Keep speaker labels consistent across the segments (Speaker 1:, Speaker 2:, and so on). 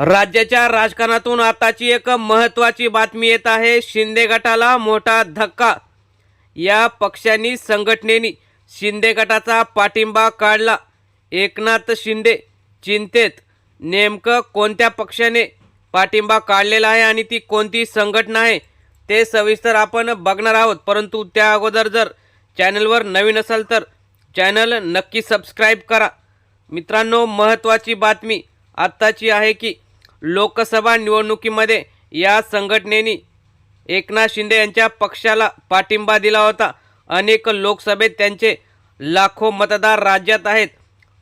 Speaker 1: राज्याच्या राजकारणातून आताची एक महत्त्वाची बातमी येत आहे शिंदे गटाला मोठा धक्का. या पक्षांनी संघटनेनी शिंदे गटाचा पाठिंबा काढला. एकनाथ शिंदे चिंतेत. नेमकं कोणत्या पक्षाने पाठिंबा काढलेला आहे आणि ती कोणती संघटना आहे ते सविस्तर आपण बघणार आहोत. परंतु त्या अगोदर जर चॅनलवर नवीन असाल तर चॅनल नक्की सबस्क्राईब करा. मित्रांनो महत्त्वाची बातमी आत्ताची आहे की लोकसभा निवडणुकीमध्ये या संघटनेनी एकनाथ शिंदे यांच्या पक्षाला पाठिंबा दिला होता. अनेक लोकसभेत त्यांचे लाखो मतदार राज्यात आहेत.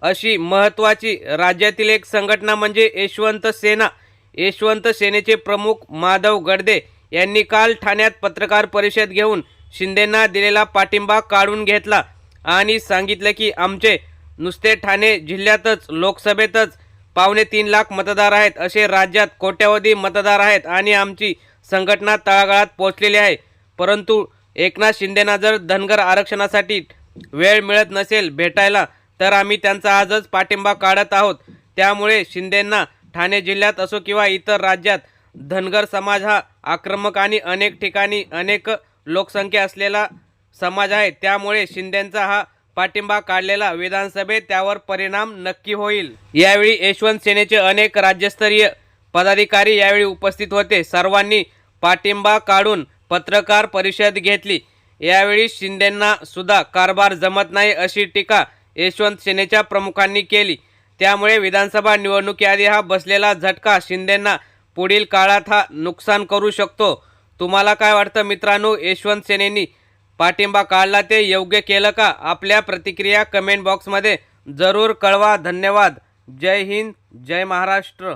Speaker 1: अशी महत्त्वाची राज्यातील एक संघटना म्हणजे यशवंत सेना. यशवंत सेनेचे प्रमुख माधव गडदे यांनी काल ठाण्यात पत्रकार परिषद घेऊन शिंदेंना दिलेला पाठिंबा काढून घेतला आणि सांगितलं की आमचे नुसते ठाणे जिल्ह्यातच लोकसभेतच पावणे तीन लाख मतदार आहेत. असे राज्यात कोट्यवधी मतदार आहेत आणि आमची संघटना तळागाळात पोहोचलेली आहे. परंतु एकनाथ शिंदेना जर धनगर आरक्षणासाठी वेळ मिळत नसेल भेटायला तर आम्ही त्यांचा आजच पाठिंबा काढत आहोत. त्यामुळे शिंदेंना ठाणे जिल्ह्यात असो किंवा इतर राज्यात धनगर समाज हा आक्रमक आणि अनेक ठिकाणी अनेक लोकसंख्या असलेला समाज आहे. त्यामुळे शिंदेंचा हा पाठिंबा काढलेला विधानसभेत त्यावर परिणाम नक्की होईल. यावेळी यशवंत सेनेचे अनेक राज्यस्तरीय पदाधिकारी यावेळी उपस्थित होते. सर्वांनी पाठिंबा काढून पत्रकार परिषद घेतली. यावेळी शिंदेंना सुद्धा कारभार जमत नाही अशी टीका यशवंत सेनेच्या प्रमुखांनी केली. त्यामुळे विधानसभा निवडणुकीआधी हा बसलेला झटका शिंदेंना पुढील काळात हा नुकसान करू शकतो. तुम्हाला काय वाटतं मित्रांनो? यशवंत सेनेनी पाठिंबा काढला ते योग्य केलं का? आपल्या प्रतिक्रिया कमेंट बॉक्समध्ये जरूर कळवा. धन्यवाद. जय हिंद. जय महाराष्ट्र.